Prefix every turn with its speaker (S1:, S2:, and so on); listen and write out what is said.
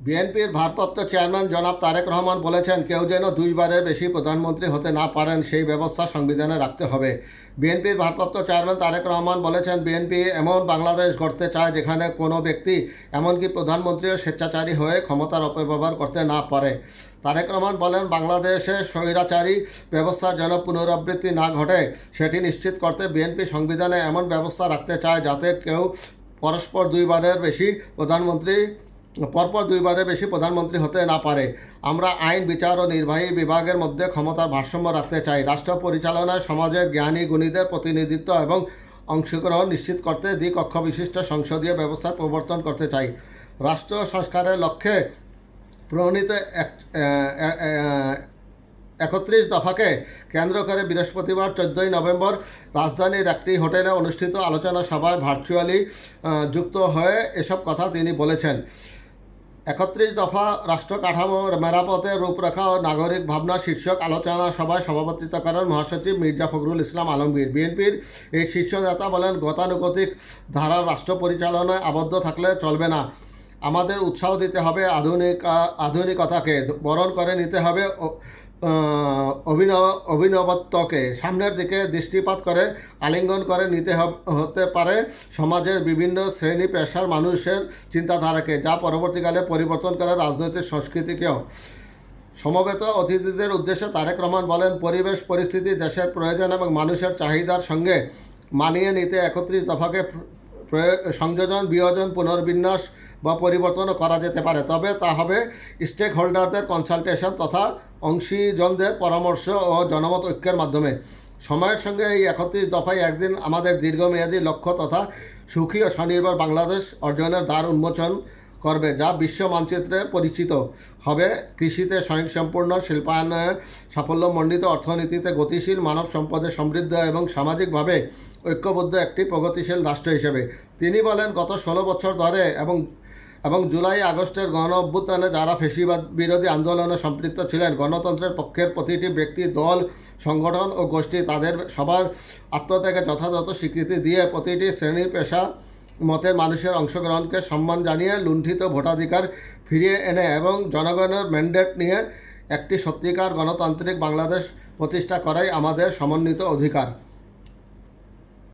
S1: বিএনপির ভারপ্রাপ্ত চেয়ারম্যান জনাব তারেক রহমান বলেছেন, কেউ যেন দুইবারের বেশি প্রধানমন্ত্রী হতে না পারেন, সেই ব্যবস্থা সংবিধানে রাখতে হবে। বিএনপির ভারপ্রাপ্ত চেয়ারম্যান তারেক রহমান বলেছেন, বিএনপি এমন বাংলাদেশ গড়তে চায় যেখানে কোনো ব্যক্তি, এমনকি প্রধানমন্ত্রীও স্বেচ্ছাচারী হয়ে ক্ষমতার অপব্যবহার করতে না পারে। তারেক রহমান বলেন, বাংলাদেশে স্বৈরাচারী ব্যবস্থার যেন পুনরাবৃত্তি না ঘটে, সেটি নিশ্চিত করতে বিএনপি সংবিধানে এমন ব্যবস্থা রাখতে চায় যাতে কেউ পরস্পর দুইবারের বেশি প্রধানমন্ত্রী পরপর দুইবারের বেশি প্রধানমন্ত্রী হতে না পারে। আমরা আইন, বিচার ও নির্বাহী বিভাগের মধ্যে ক্ষমতার ভারসাম্য রাখতে চাই। রাষ্ট্র পরিচালনায় সমাজের জ্ঞানী গুণীদের প্রতিনিধিত্ব এবং অংশগ্রহণ নিশ্চিত করতে দ্বিকক্ষ বিশিষ্ট সংসদীয় ব্যবস্থার প্রবর্তন করতে চাই। রাষ্ট্র সংস্কারের লক্ষ্যে প্রণীত একত্রিশ দফাকে কেন্দ্র করে বৃহস্পতিবার চোদ্দোই নভেম্বর রাজধানীর একটি হোটেলে অনুষ্ঠিত আলোচনা সভায় ভার্চুয়ালি যুক্ত হয়ে এসব কথা তিনি বলেছেন। একত্রিশ দফা রাষ্ট্র কাঠামো মেরামতের রূপরেখা ও নাগরিক ভাবনা শীর্ষক আলোচনা সভায় সভাপতিত্ব করেন মহাসচিব মির্জা ফখরুল ইসলাম আলমগীর। বিএনপির এই শীর্ষ নেতা বলেন, গতানুগতিক ধারা রাষ্ট্র পরিচালনায় আবদ্ধ থাকলে চলবে না। আমাদের উৎসাহ দিতে হবে আধুনিক আধুনিকতাকে, বরণ করে নিতে হবে অভিনব অভিনবত্বকে সামনের দিকে দৃষ্টিপাত করে আলিঙ্গন করে নিতে হতে পারে সমাজের বিভিন্ন শ্রেণি পেশার মানুষের চিন্তাধারাকে, যা পরবর্তীকালে পরিবর্তন করে রাজনৈতিক সংস্কৃতিকেও। সমবেত অতিথিদের উদ্দেশ্যে তারেক রহমান বলেন, পরিবেশ, পরিস্থিতি, দেশের প্রয়োজন এবং মানুষের চাহিদার সঙ্গে মানিয়ে নিতে একত্রিশ দফাকে সংযোজন, বিয়োজন, পুনর্বিন্যাস বা পরিবর্তনও করা যেতে পারে। তবে তা হবে স্টেক হোল্ডারদের কনসালটেশন তথা অংশীজনদের পরামর্শ ও জনমত ঐক্যের মাধ্যমে। সময়ের সঙ্গে এই একত্রিশ দফায় একদিন আমাদের দীর্ঘমেয়াদী লক্ষ্য তথা সুখী ও স্বনির্ভর বাংলাদেশ অর্জনের দ্বার উন্মোচন করবে, যা বিশ্ব মানচিত্রে পরিচিত হবে। কৃষিতে স্বয়ংসম্পূর্ণ শিল্পায়নে সাফল্যমণ্ডিত অর্থনীতিতে গতিশীল মানব সম্পদে সমৃদ্ধ এবং সামাজিকভাবে ঐক্যবদ্ধ একটি প্রগতিশীল রাষ্ট্র হিসেবে। তিনি বলেন, গত ষোলো বছর ধরে এবং এবং জুলাই, আগস্টের গণ অভ্যুত্থানে যারা ফেসিবাদ বিরোধী আন্দোলনে সম্পৃক্ত ছিলেন, গণতন্ত্রের পক্ষের প্রতিটি ব্যক্তি, দল, সংগঠন ও গোষ্ঠী তাদের সবার আত্মত্যাগে যথাযথ স্বীকৃতি দিয়ে প্রতিটি শ্রেণি পেশা, মতের মানুষের অংশগ্রহণকে সম্মান জানিয়ে লুণ্ঠিত ভোটাধিকার ফিরিয়ে এনে এবং জনগণের ম্যান্ডেট নিয়ে একটি সত্যিকার গণতান্ত্রিক বাংলাদেশ প্রতিষ্ঠা করাই আমাদের সমন্বিত অধিকার।